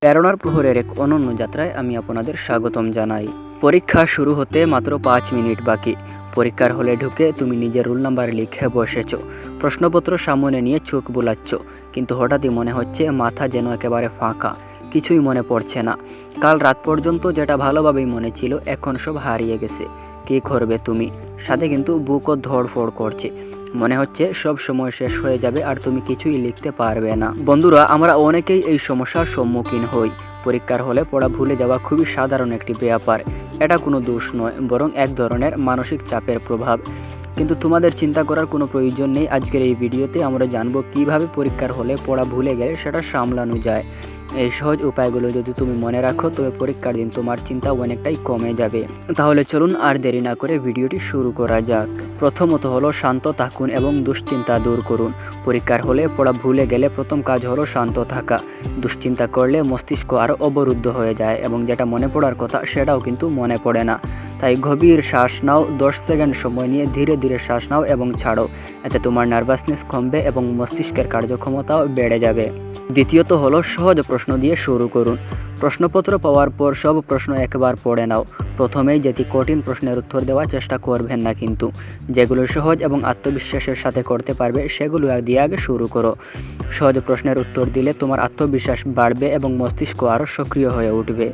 প্রেরণার প্রহরের এক অনন্য যাত্রায় আমি আপনাদের স্বাগতম জানাই। পরীক্ষা শুরু হতে মাত্র পাঁচ মিনিট বাকি। পরীক্ষার হলে ঢুকে তুমি নিজের রোল নাম্বার লিখে বসেছ। প্রশ্নপত্র সামনে নিয়ে চোখ বুলাচ্ছ। কিন্তু হঠাৎই মনে হচ্ছে মাথা যেন একেবারে ফাঁকা। কিছুই মনে পড়ছে না। কাল রাত পর্যন্ত যেটা ভালোভাবেই মনে ছিল, এখন সব হারিয়ে গেছে। কী করবে তুমি? সাথে কিন্তু বুকও ধড়ফড় করছে। মনে হচ্ছে সব সময় শেষ হয়ে যাবে আর তুমি কিছুই লিখতে পারবে না। বন্ধুরা, আমরা অনেকেই এই সমস্যার সম্মুখীন হই। পরীক্ষার হলে পড়া ভুলে যাওয়া খুবই সাধারণ একটি ব্যাপার। এটা কোনো দোষ নয়, বরং এক ধরনের মানসিক চাপের প্রভাব। কিন্তু তোমাদের চিন্তা করার কোনো প্রয়োজন নেই। আজকের এই ভিডিওতে আমরা জানব কীভাবে পরীক্ষার হলে পড়া ভুলে গেলে সেটা সামলানো যায়। এই সহজ উপায়গুলো যদি তুমি মনে রাখো, তবে পরীক্ষার দিন তোমার চিন্তা অনেকটাই কমে যাবে। তাহলে চলুন আর দেরি না করে ভিডিওটি শুরু করা যাক। প্রথমত হলো শান্ত থাকুন এবং দুশ্চিন্তা দূর করুন। পরীক্ষার হলে পড়া ভুলে গেলে প্রথম কাজ হলো শান্ত থাকা। দুশ্চিন্তা করলে মস্তিষ্ক আরও অবরুদ্ধ হয়ে যায় এবং যেটা মনে পড়ার কথা সেটাও কিন্তু মনে পড়ে না। তাই গভীর শ্বাস নাও, দশ সেকেন্ড সময় নিয়ে ধীরে ধীরে শ্বাস নাও এবং ছাড়ো। এতে তোমার নার্ভাসনেস কমবে এবং মস্তিষ্কের কার্যক্ষমতাও বেড়ে যাবে। দ্বিতীয়ত হলো সহজ প্রশ্ন দিয়ে শুরু করুন। প্রশ্নপত্র পাওয়ার পর সব প্রশ্ন একবার পড়ে নাও। প্রথমেই যেটি কঠিন প্রশ্নের উত্তর দেওয়ার চেষ্টা করবেন না কিন্তু। যেগুলো সহজ এবং আত্মবিশ্বাসের সাথে করতে পারবে, সেগুলো দিয়ে আগে শুরু করো। সহজ প্রশ্নের উত্তর দিলে তোমার আত্মবিশ্বাস বাড়বে এবং মস্তিষ্ক আরও সক্রিয় হয়ে উঠবে।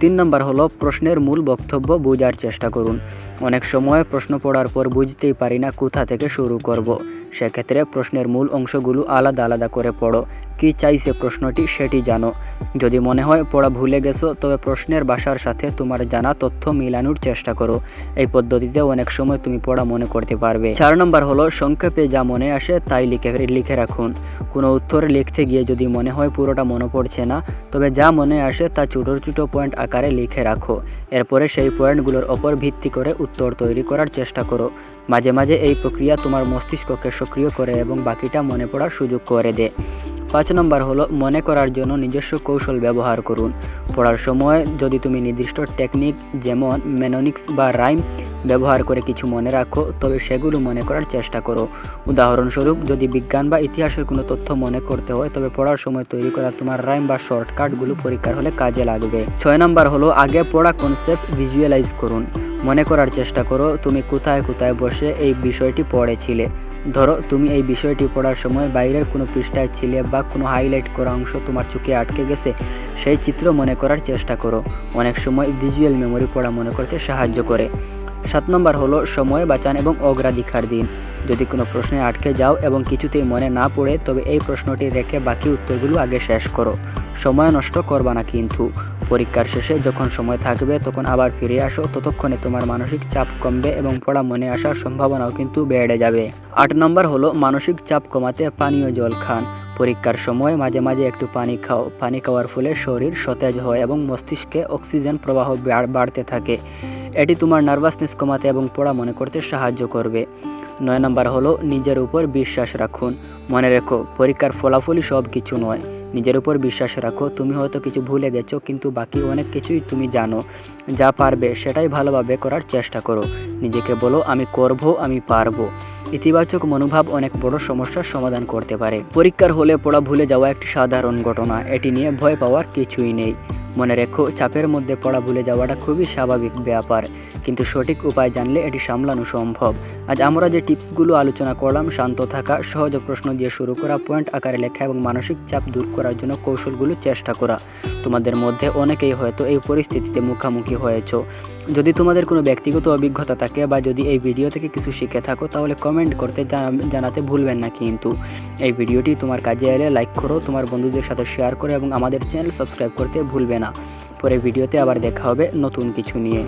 তিন নম্বর হলো প্রশ্নের মূল বক্তব্য বোঝার চেষ্টা করুন। অনেক সময় প্রশ্ন পড়ার পর বুঝতেই পারি না কোথা থেকে শুরু করব। সেক্ষেত্রে প্রশ্নের মূল অংশগুলো আলাদা আলাদা করে পড়ো। কি চাইছে প্রশ্নটি সেটি জানো। যদি মনে হয় পড়া ভুলে গেছো, তবে প্রশ্নের ভাষার সাথে তোমার জানা তথ্য মিলানোর চেষ্টা করো। এই পদ্ধতিতে অনেক সময় তুমি পড়া মনে করতে পারবে। চার নম্বর হলো, সংক্ষেপে যা মনে আসে তাই লিখে লিখে রাখুন। কোনো উত্তর লিখতে গিয়ে যদি মনে হয় পুরোটা মনে পড়ছে না, তবে যা মনে আসে তা ছোটো ছোটো পয়েন্ট আকারে লিখে রাখো। এরপরে সেই পয়েন্টগুলোর ওপর ভিত্তি করে উত্তর তৈরি করার চেষ্টা করো। মাঝে মাঝে এই প্রক্রিয়া তোমার মস্তিষ্ককে সক্রিয় করে এবং বাকিটা মনে পড়ার সুযোগ করে দেয় পাঁচ নম্বর হলো, মনে করার জন্য নিজস্ব কৌশল ব্যবহার করুন। পড়ার সময় যদি তুমি নির্দিষ্ট টেকনিক যেমন মেনোনিক্স বা রাইম ব্যবহার করে কিছু মনে রাখো, তবে সেগুলো মনে করার চেষ্টা করো। উদাহরণস্বরূপ, যদি বিজ্ঞান বা ইতিহাসের কোনো তথ্য মনে করতে হয়, তবে পড়ার সময় তৈরি করা তোমার রাইম বা শর্টকাটগুলো পরীক্ষার হলে কাজে লাগবে। ছয় নম্বর হলো, আগে পড়া কনসেপ্ট ভিজুয়ালাইজ করুন। মনে করার চেষ্টা করো, তুমি কোথায় কোথায় বসে এই বিষয়টি পড়েছিলে। ধরো, তুমি এই বিষয়টি পড়ার সময় বাইরের কোনো পৃষ্ঠায় ছিলে বা কোনো হাইলাইট করা অংশ তোমার চোখে আটকে গেছে, সেই চিত্র মনে করার চেষ্টা করো। অনেক সময় ভিজুয়াল মেমোরি পড়া মনে করতে সাহায্য করে। সাত নম্বর হলো সময় বাঁচান এবং অগ্রাধিকার দিন। যদি কোনো প্রশ্নে আটকে যাও এবং কিছুতেই মনে না পড়ে, তবে এই প্রশ্নটি রেখে বাকি উত্তরগুলো আগে শেষ করো। সময় নষ্ট করবা না কিন্তু। পরীক্ষার শেষে যখন সময় থাকবে, তখন আবার ফিরে আসো। ততক্ষণে তোমার মানসিক চাপ কমবে এবং পড়া মনে আসার সম্ভাবনাও কিন্তু বেড়ে যাবে। আট নম্বর হলো মানসিক চাপ কমাতে পানীয় জল খান। পরীক্ষার সময় মাঝে মাঝে একটু পানি খাও। পানি খাওয়ার ফলে শরীর সতেজ হয় এবং মস্তিষ্কে অক্সিজেন প্রবাহ বাড়- বাড়তে থাকে। এটি তোমার নার্ভাসনেস কমাতে এবং পড়া মনে করতে সাহায্য করবে। নয় নম্বর হলো, নিজের উপর বিশ্বাস রাখুন। মনে রেখো, পরীক্ষার ফলাফলই সব কিছু নয়। নিজের উপর বিশ্বাস রাখো, তুমি হয়তো কিছু ভুলে গেছো, কিন্তু বাকি অনেক কিছুই তুমি জানো। যা পারবে, সেটাই ভালোভাবে করার চেষ্টা করো। নিজেকে বলো, আমি করব, আমি পারব। ইতিবাচক মনোভাব অনেক বড় সমস্যার সমাধান করতে পারে। পরীক্ষার হলে পড়া ভুলে যাওয়া একটি সাধারণ ঘটনা। এটি নিয়ে ভয় পাওয়ার কিছুই নেই। মনে রেখো, চাপের মধ্যে পড়া ভুলে যাওয়াটা খুবই স্বাভাবিক ব্যাপার। কিন্তু সঠিক উপায় জানলে এটি সামলানো সম্ভব। আজ আমরা যে টিপসগুলো আলোচনা করলাম, শান্ত থাকা, সহজ প্রশ্ন দিয়ে শুরু করা, পয়েন্ট আকারে লেখা এবং মানসিক চাপ দূর করার জন্য কৌশলগুলো চেষ্টা করা। তোমাদের মধ্যে অনেকেই হয়তো এই পরিস্থিতিতে মুখোমুখি হয়েছো। যদি তোমাদের কোনো ব্যক্তিগত অভিজ্ঞতা থাকে বা যদি এই ভিডিও থেকে কিছু শিখে থাকো, তাহলে কমেন্ট করতে জানাতে ভুলবেন না কিন্তু। এই ভিডিওটি তোমার কাজে এলে লাইক করো, তোমার বন্ধুদের সাথে শেয়ার করো এবং আমাদের চ্যানেল সাবস্ক্রাইব করতে ভুলবে না। পরে ভিডিওতে আবার দেখা হবে নতুন কিছু নিয়ে।